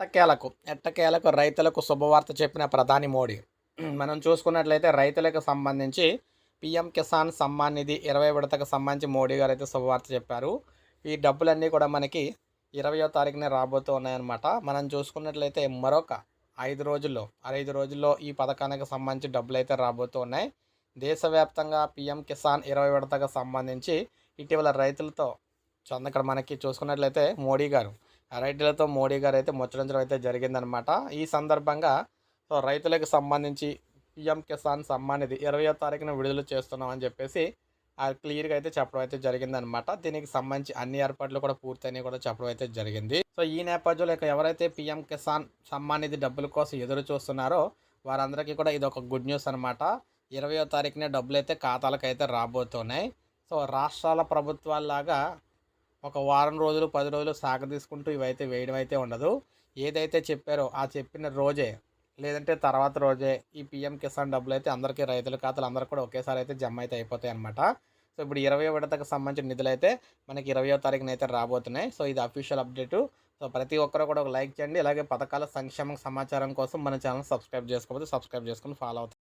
ఎట్టకేలకు ఎట్టకేలకు రైతులకు శుభవార్త చెప్పిన ప్రధాని మోడీ. మనం చూసుకున్నట్లయితే రైతులకు సంబంధించి పిఎం కిసాన్ సమ్మాన్ నిధి ఇరవై విడతకు సంబంధించి మోడీ గారు అయితే శుభవార్త చెప్పారు. ఈ డబ్బులన్నీ కూడా మనకి ఇరవయో తారీఖునే రాబోతూ ఉన్నాయన్నమాట. మనం చూసుకున్నట్లయితే మరొక ఐదు రోజుల్లో ఐదు రోజుల్లో ఈ పథకానికి సంబంధించి డబ్బులు అయితే రాబోతూ ఉన్నాయి. దేశవ్యాప్తంగా పిఎం కిసాన్ ఇరవై విడతకు సంబంధించి ఇటీవల రైతులతో చంద ఇక్కడ మనకి చూసుకున్నట్లయితే మోడీ గారు రైతులతో మోడీ గారు అయితే ముచ్చరించడం అయితే జరిగిందనమాట ఈ సందర్భంగా సో రైతులకు సంబంధించి పిఎం కిసాన్ సమ్మాన్ నిధి ఇరవయో తారీఖున విడుదల చేస్తున్నామని చెప్పేసి అది క్లియర్గా అయితే చెప్పడం అయితే జరిగిందనమాట దీనికి సంబంధించి అన్ని ఏర్పాట్లు కూడా పూర్తయినాయి కూడా చెప్పడం అయితే జరిగింది. సో ఈ నేపథ్యంలో ఇక ఎవరైతే పిఎం కిసాన్ సమ్మాన్ నిధి డబ్బుల కోసం ఎదురు చూస్తున్నారో వారందరికీ కూడా ఇది ఒక గుడ్ న్యూస్ అనమాట ఇరవయో తారీఖునే డబ్బులు అయితే ఖాతాలకు అయితే రాబోతున్నాయి. సో రాష్ట్రాల ప్రభుత్వాల్లాగా ఒక వారం రోజులు పది రోజులు సాగ తీసుకుంటూ ఇవైతే వేయడం అయితే ఉండదు. ఏదైతే చెప్పారో ఆ చెప్పిన రోజే లేదంటే తర్వాత రోజే ఈ పిఎం కిసాన్ డబ్బులు అయితే అందరికీ రైతుల ఖాతాలు అందరికీ కూడా ఒకేసారి అయితే జమ అయితే అయిపోతాయి అనమాట సో ఇప్పుడు ఇరవై విడతకు సంబంధించిన నిధులు అయితే మనకి ఇరవయో తారీఖున అయితే రాబోతున్నాయి. సో ఇది అఫీషియల్ అప్డేటు. సో ప్రతి ఒక్కరు కూడా ఒక లైక్ చేయండి. అలాగే పథకాల సంక్షేమ సమాచారం కోసం మన ఛానల్ సబ్స్క్రైబ్ చేసుకోకపోతే సబ్స్క్రైబ్ చేసుకుని ఫాలో అవుతుంది